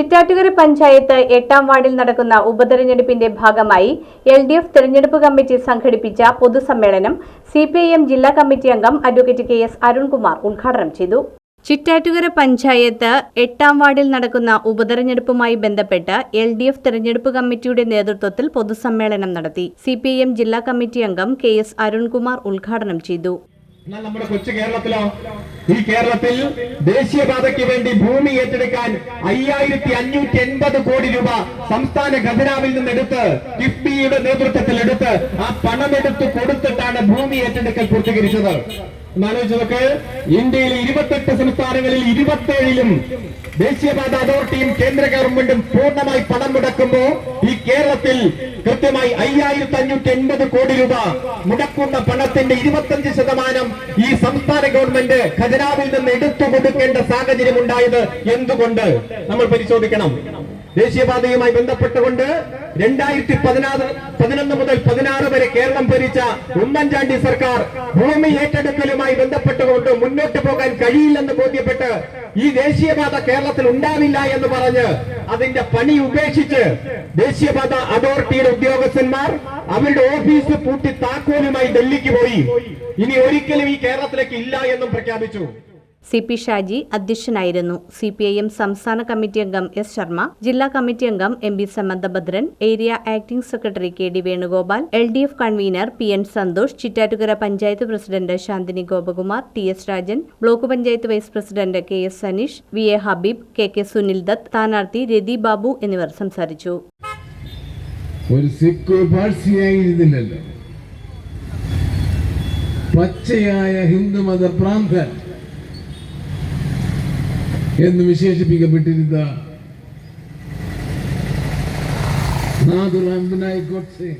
ചിറ്റാറ്റുകര പഞ്ചായത്ത് എട്ടാം വാർഡിൽ നടക്കുന്ന ഉപതെരഞ്ഞെടുപ്പിന്റെ ഭാഗമായി എൽ ഡി എഫ് തെരഞ്ഞെടുപ്പ് കമ്മിറ്റി സംഘടിപ്പിച്ച പൊതുസമ്മേളനം സി പി ഐ എം ജില്ലാ കമ്മിറ്റി അംഗം അഡ്വക്കേറ്റ് കെ എസ് അരുൺകുമാർ ഉദ്ഘാടനം ചെയ്തു. ചിറ്റാറ്റുകര പഞ്ചായത്ത് എട്ടാം വാർഡിൽ നടക്കുന്ന ഉപതെരഞ്ഞെടുപ്പുമായി ബന്ധപ്പെട്ട് എൽ ഡി എഫ് തെരഞ്ഞെടുപ്പ് കമ്മിറ്റിയുടെ നേതൃത്വത്തിൽ പൊതുസമ്മേളനം നടത്തി. സി ജില്ലാ കമ്മിറ്റി അംഗം കെ എസ് അരുൺകുമാർ ഉദ്ഘാടനം ചെയ്തു. എന്നാൽ നമ്മുടെ കൊച്ചു കേരളത്തിലോ ഈ കേരളത്തിൽ ദേശീയപാതയ്ക്ക് വേണ്ടി ഭൂമി ഏറ്റെടുക്കാൻ അയ്യായിരത്തി അഞ്ഞൂറ്റി എൺപത് കോടി രൂപ സംസ്ഥാന ഖജനാവിൽ നിന്നെടുത്ത് കിഫ്ബിയുടെ നേതൃത്വത്തിൽ എടുത്ത് ആ പണമെടുത്ത് കൊടുത്തിട്ടാണ് ഭൂമി ഏറ്റെടുക്കൽ പൂർത്തീകരിച്ചത്. എന്നാലോചിച്ച് നോക്ക് ഇന്ത്യയിലെ ഇരുപത്തെട്ട് സംസ്ഥാനങ്ങളിൽ ഇരുപത്തേഴിലും ദേശീയപാത അതോറിറ്റിയും കേന്ദ്ര ഗവൺമെന്റും പൂർണമായി പണം മുടക്കുമ്പോ ഈ കേരളത്തിൽ കൃത്യമായി അയ്യായിരത്തി അഞ്ഞൂറ്റി എൺപത് കോടി രൂപ മുടക്കുന്ന പണത്തിന്റെ ഇരുപത്തഞ്ച് ശതമാനം ഈ സംസ്ഥാന ഗവൺമെന്റ് ഖജനാവിൽ നിന്ന് എടുത്തു കൊടുക്കേണ്ട സാഹചര്യം ഉണ്ടായത് എന്തുകൊണ്ട്? നമ്മൾ പരിശോധിക്കണം. ദേശീയപാതയുമായി ബന്ധപ്പെട്ടുകൊണ്ട് രണ്ടായിരത്തി പതിനാറ് പതിനൊന്ന് മുതൽ പതിനാറ് വരെ കേരളം ഭരിച്ച ഉമ്മൻചാണ്ടി സർക്കാർ ഭൂമി ഏറ്റെടുക്കലുമായി ബന്ധപ്പെട്ടുകൊണ്ട് മുന്നോട്ട് പോകാൻ കഴിയില്ലെന്ന് ബോധ്യപ്പെട്ട് ഈ ദേശീയപാത കേരളത്തിൽ ഉണ്ടാവില്ല എന്ന് പറഞ്ഞ് അതിന്റെ പണി ഉപേക്ഷിച്ച് ദേശീയപാത അതോറിറ്റിയുടെ ഉദ്യോഗസ്ഥന്മാർ അവരുടെ ഓഫീസ് പൂട്ടി താക്കോലുമായി ഡൽഹിക്ക് പോയി. ഇനി ഒരിക്കലും ഈ കേരളത്തിലേക്ക് ഇല്ല എന്നും പ്രഖ്യാപിച്ചു. സി പി ഷാജി അധ്യക്ഷനായിരുന്നു. സി പി ഐ എം സംസ്ഥാന കമ്മിറ്റി അംഗം എസ് ശർമ്മ ജില്ലാ കമ്മിറ്റി അംഗം M B Samanthabhadran area acting secretary K D Venugopal L D F convener P N Santhosh Chittattukara panchayat president Shanthini Gopakumar T S Rajan block panchayat vice president K S Saneesh V A Habeeb K K Sunil Dutt സ്ഥാനാർത്ഥി രതി ബാബു എന്നിവർ സംസാരിച്ചു. ഒരു സിഖ് പാഴ്സിയായിരുന്നില്ലല്ലോ പച്ചയായ ഹിന്ദുമത പ്രാന്തൻ എന്ന് വിശേഷിപ്പിക്കപ്പെട്ടിരുന്ന നാദുർ അഹമ്മദ് ഗോഡ്സെ